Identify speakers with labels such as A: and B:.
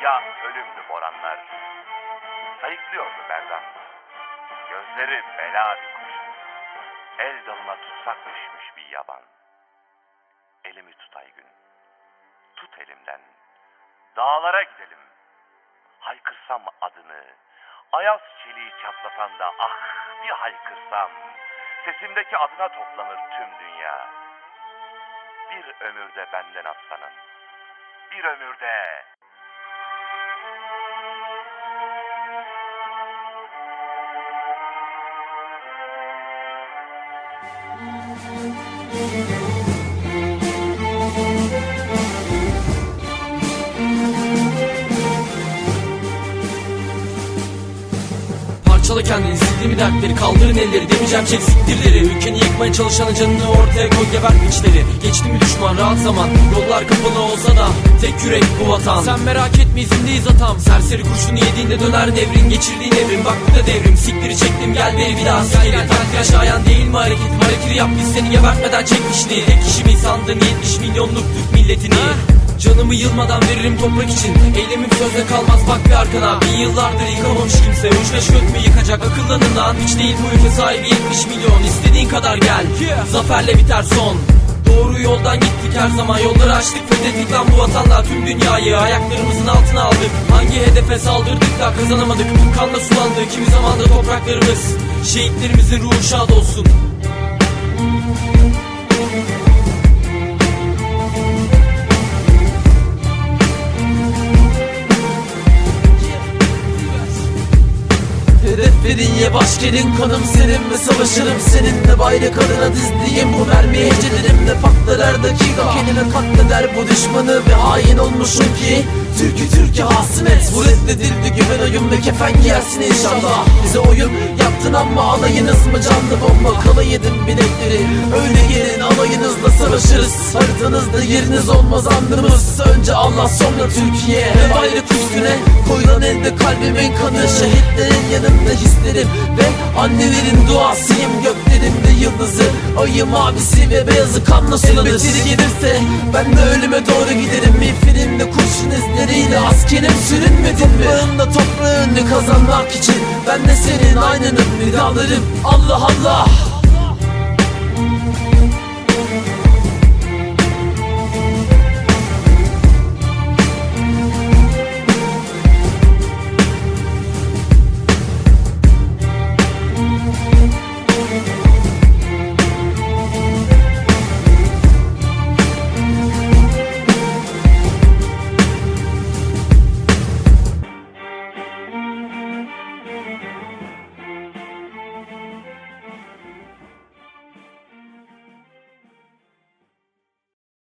A: Ya ölümlü boranlar. Sayıklıyordu Berdan. Gözleri bela bir kuş. El dalına tutsak düşmüş bir yaban. Elimi tut Aygün. Tut elimden. Dağlara gidelim. Haykırsam adını. Ayaz çeliği çatlatan da ah bir haykırsam. Sesimdeki adına toplanır tüm dünya. Bir ömürde benden aslanım. Bir ömürde.
B: Parçala kendini sildiğimi dertleri kaldırın elleri demeyeceğim çek siktirleri. Ülkeni yıkmaya çalışanın canını ortaya koy geber piçleri Geçti mi düşman rahat zaman. Yollar kapalı olsa da tek yürek bu vatan. Sen merak etme izindeyiz atam. Serseri kurşunu yediğinde döner devrin geçirdiğin evrim. Bak bu da devrim. Siktiri çektim gel beni bir daha. Sikeri Takdir aşağıyan değil mi? Hareketim hareketi yap biz seni gebertmeden çek işini Tek kişi mi sandın 70 milyonluk Türk milletini Canımı yılmadan veririm toprak için. Eylemim sözde kalmaz bak bir arkana. Bin yıllardır yıkamamış kimse. Üç beş gök mü yıkacak akıllanın lan Hiç değil bu ülke sahibi 70 milyon. İstediğin kadar gel. Zaferle biter son. Doğru yoldan gittik her zaman. Yolları açtık fethettik lan bu vatanla Tüm dünyayı ayaklarımızın altına aldık. Hangi hedefe saldırdık da kazanamadık? Kanla sulandı. Kimi zamanda topraklarımız Şehitlerimizin ruhu şad olsun
C: Hedef verin ye başkelin kanım senin mi savaşırım. Seninle bayrak adına dizdiğim bu mermi hecelerimle patlar her dakika. Kelime katleder bu düşmanı ve hain olmuşum ki. Türkü Türkiye hasmet Bu reddedildi. Güven oyun ve kefen giyersin inşallah. Bize oyun yaptın ama alayınız mı canlı bomba? Kala yedim bilekleri öyle gelin savaşırız Haritanızda yeriniz olmaz andımız Önce Allah sonra Türkiye. Ve bayrak üstüne koyulan elde kalbimin kanı Şehitlerin yanımda hislerim ve annelerin duasıyım. Göklerimde yıldızı ayım abisi ve beyazı kanla sulanır. Elbet gelirse ben de ölüme doğru giderim. Miğferimle kurşun izleriyle askerim sürünmedin mi? Toprağında toprağını kazanmak için ben de senin aynının nidalarım Allah Allah